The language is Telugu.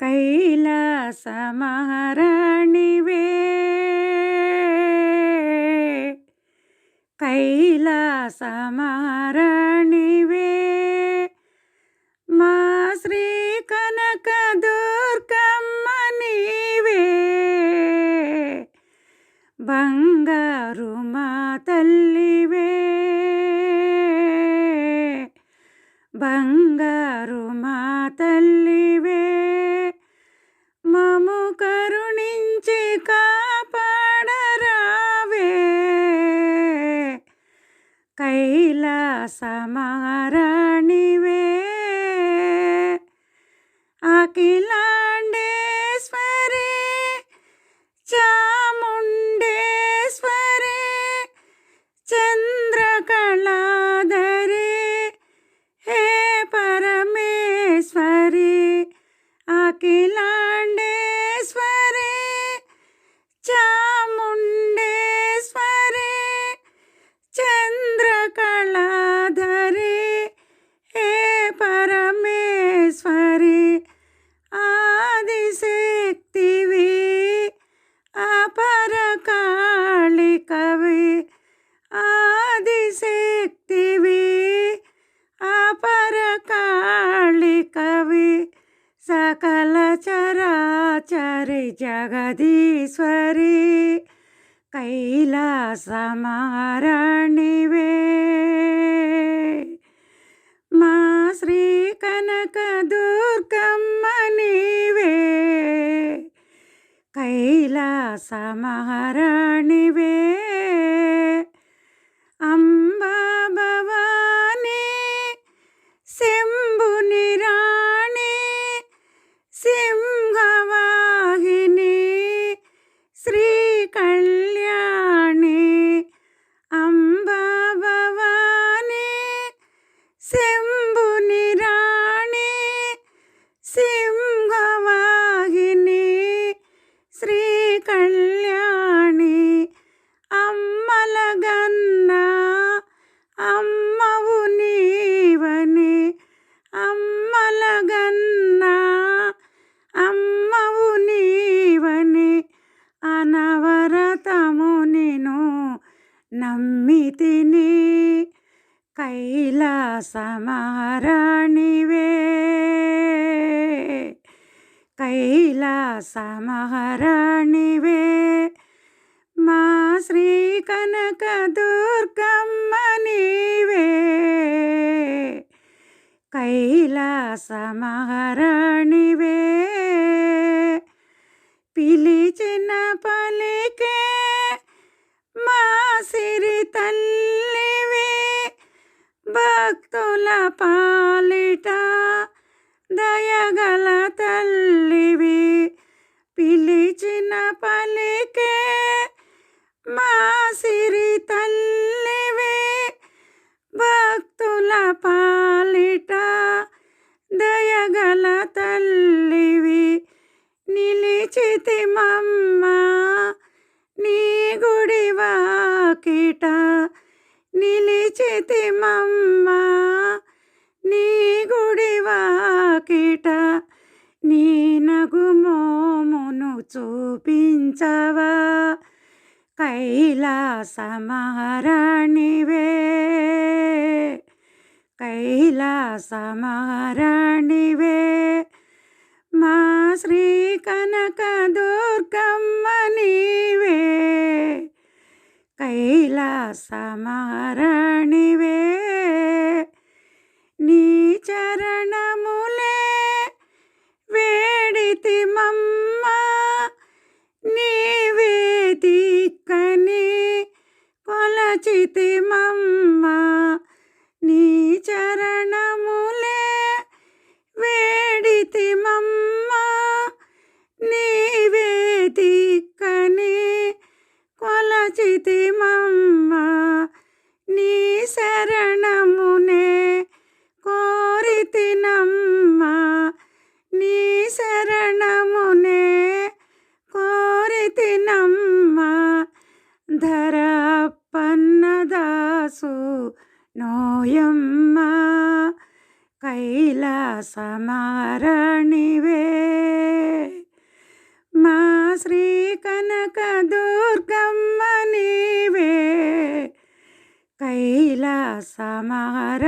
కైలాసమహారాణివే. మహారాణివే మా శ్రీ కనక దుర్గమ్మ నీవే. బంగారు మా తల్లివే. బంగారు మా తల్లివే. కైలాస అఖిలా సకల చరాచరి జగదీశ్వరి కైలాసమారణివే మా శ్రీ కనక దుర్గమ్మ నీవే. కైలాస కళ్యాణి అమ్మలగన్న అమ్మవు నీవని అమ్మలగన్న అమ్మవు నీవని అనవరతము నేను నమ్మితిని కైలాస మహారాణివే మా శ్రీ కనక దుర్గమ్మ నీవే కైలాసమహరాణివే. పిలిచిన పలికే మా సిరి తల్లివే. భక్తుల పాలిట దయగల తల్లివి పిలిచిన పలికే మా సిరి తల్లివి. భక్తుల పాలిట దయగల తల్లివి నిలిచితి మమ్మ నీ గుడి వాకిట. నిలిచితి మమ్మ గుడివాకిట నీ నగుమోమును చూపించవా? కైలాస మహారాణివే మా శ్రీ కనక దుర్గమ్మ నీవే కైలాస మహారాణివే నీ చరణములే వేడితి మమ్మ నీవే దిక్కని కొలచితి మమ్మ నీ చరణములే వేడితి మమ్మ. నీవే దిక్కని కొలచితి మమ్మ నీ శరణ నోయమ్మ కైలాసమారణివే మా శ్రీ కనక దుర్గమ్మ నీవే. కైలాసమార